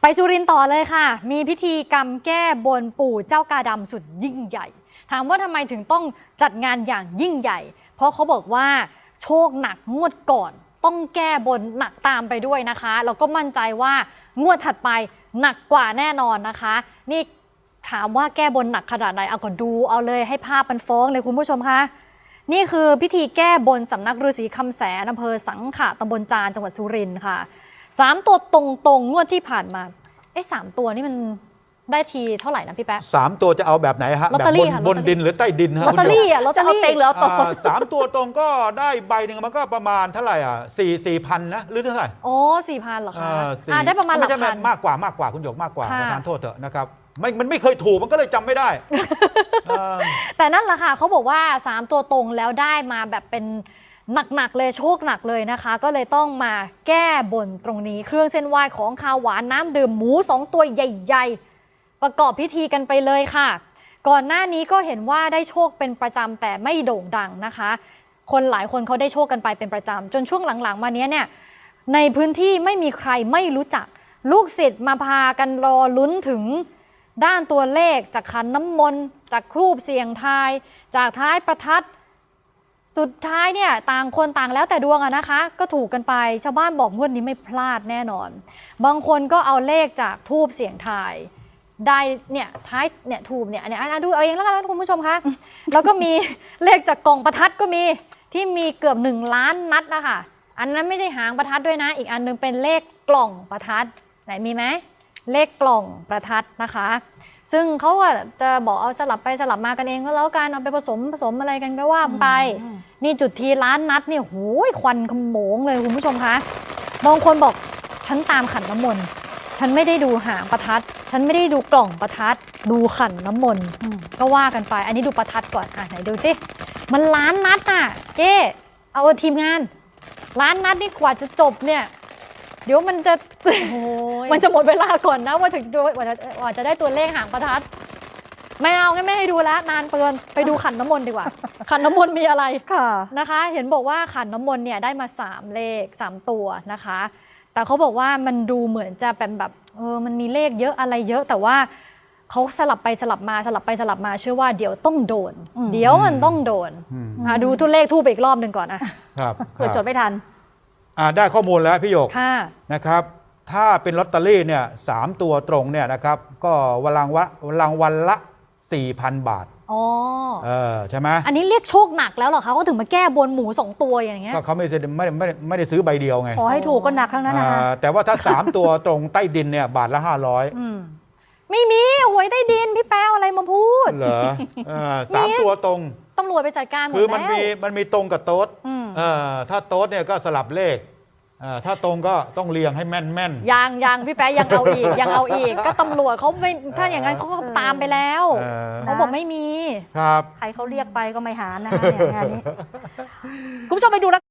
ไปสุรินทร์ต่อเลยค่ะ มีพิธีกรรมแก้บนปู่เจ้ากาดำสุดยิ่งใหญ่ ถามว่าทำไมถึงต้องจัดงานอย่างยิ่งใหญ่ เพราะเขาบอกว่าโชคหนักงวดก่อน ต้องแก้บนหนักตามไปด้วยนะคะ แล้วก็มั่นใจว่างวดถัดไปหนักกว่าแน่นอนนะคะ นี่ถามว่าแก้บนหนักขนาดไหนเอาก็ดูเอาเลยให้ภาพมันฟ้องเลยคุณผู้ชมคะนี่คือพิธีแก้บนสำนักฤาษีคำแสนอำเภอสังขะตำบลจานจังหวัดสุรินทร์ค่ะ สามตัวตรงๆงวดที่ผ่านมาเอ๊ะสามตัวนี่มันได้ทีเท่าไหร่นะพี่แป๊ะ สามตัวจะเอาแบบไหนฮะลอตแบเตอบรี่บนค่ะบนลอตเตอรี่ ดินหรือใต้ดินฮะลอตเตอรี่อะลอตเตจะอเอารี่เต็งหรือเอาตกอ่าสามตัวตรงก็ได้ใบหนึ่งมันก็ประมาณเท่าไหร่อะสี่สี่พันนะหรือเท่าไหร่โอ้สี่พันเหรอคะอ่าสี่อ่าได้ประมาณหลักไใช่พัน มากกว่ามากกว่าคุณหยกมากกว่าค่ะ ประทานโทษเถอะนะครับไม่มันไม่เคยถูกมันก็เลยจำไม่ได้เออ แต่นั่นแหละค่ะเขาบอกว่า 3 ตัวตรงแล้วได้มาแบบเป็น หนักๆเลยโชคหนักเลยนะคะ ก็เลยต้องมาแก้บนตรงนี้ เครื่องเส้นไหว้ของข้าวหวานน้ำดื่มหมู2ตัวใหญ่ๆ ประกอบพิธีกันไปเลยค่ะ ก่อนหน้านี้ก็เห็นว่าได้โชคเป็นประจำแต่ไม่โด่งดังนะคะ คนหลายคนเขาได้โชคกันไปเป็นประจำจนช่วงหลังๆ มาเนี้ยเนี่ยในพื้นที่ไม่มีใครไม่รู้จัก ลูกศิษย์มาพากันรอลุ้นถึงด้านตัวเลขจากขันน้ำมนต์จากครูปเสียงทาย จากท้ายประทัด สุดท้ายเนี่ยต่างคนต่างแล้วแต่ดวงอะนะคะ ก็ถูกกันไป ชาวบ้านบอกงวดนี้ไม่พลาดแน่นอน บางคนก็เอาเลขจากทูบเสียงทายได้เนี่ยท้ายเนี่ยทูบเนี่ยเนี่ยอะดูเอาเองแล้วกันนะคุณผู้ชมคะ แล้วก็มีเลขจากกล่องประทัดก็มีที่มีเกือบหนึ่งล้านนัดนะคะอันนั้นไม่ใช่หางประทัดด้วยนะ อีกอันหนึงเป็นเลขกล่องประทัดไหนมีไหม เลขกล่องประทัดนะคะ ซึ่งเขาอะจะบอกเอาสลับไปสลับมากันเองก็แล้วกันเอาไปผสมผสมอะไรกันก็ว่าไป นี่จุดทีล้านนัดเนี่ยโหูยควันขโมงเลยคุณผู้ชมคะบางคนบอกฉันตามขันน้ำมนต์ฉันไม่ได้ดูหางประทัด ฉันไม่ได้ดูกล่องประทัด ดูขันน้ำมนต์ก็ว่ากันไป อันนี้ดูประทัดก่อนอะไหนดูสิมันล้านนัดอะเจ๊เอาทีมงานล้านนัดนี่กว่าจะจบเนี่ย เดี๋ยวมันจะ มันจะหมดเวลาก่อนนะว่าถึงจะกว่าจะกว่าจะได้ตัวเลขหางประทัดไม่เอางั้นไม่ให้ดูแล้วนานเปินไปดูขันน้ำมนต์ดีกว่า ขันน้ำมนต์มีอะไรค่ะนะคะ เห็นบอกว่าขันน้ำมนต์เนี่ยได้มา 3 เลข 3 ตัวนะคะ แต่เขาบอกว่ามันดูเหมือนจะเป็นแบบเออมันมีเลขเยอะอะไรเยอะแต่ว่าเขาสลับไปสลับมาสลับไปสลับมาเชื่อว่าเดี๋ยวต้องโดนอืมเดี๋ยวมันต้องโดนอืมอะดูตัวเลขทูบอีกรอบหนึ่งก่อนนะครับเผื่อจดไม่ทันอ่า ได้ข้อมูลแล้วพี่หยกค่ะนะครับ ถ้าเป็นลอตเตอรี่เนี่ยสามตัวตรงเนี่ยนะครับ ก็วันรางวัลรางวัลละ 4,000 บาทอ๋อเออใช่ไหมอันนี้เรียกโชคหนักแล้วเหรอคะเขาถึงมาแก้บนหมูสองตัวอย่างเงี้ยก็เขาไม่ได้ไม่ได้ไม่ได้ไม่ได้ซื้อใบเดียวไงขอให้ถูกก็หนักทั้งนั้นนะอ่าแต่ว่าถ้า 3 ตัวตรงใต้ดินเนี่ยบาทละ 500อืมไม่มีหวยใต้ดินพี่แป๊วอะไรมาพูด เหรอเออสามตัวตรงตำรวจไปจัดการหมดคือแล้วมันมีมันมีตรงกับโต๊ดอืม เออถ้าโต๊ดเนี่ยก็สลับเลขเออถ้าตรงก็ต้องเรียงให้แม่นแม่นยังยังพี่แป๊ะยังเอาอีก ยังเอาอีก ก็ตำรวจเขาไม่ถ้าอย่างนั้นเขาก็ตามไปแล้วเออ เขาบอกไม่มี ครับ ใครเขาเรียกไปก็ไม่หานะคะเนี่ยงานนี้ คุณผู้ชมไปดูแล้ว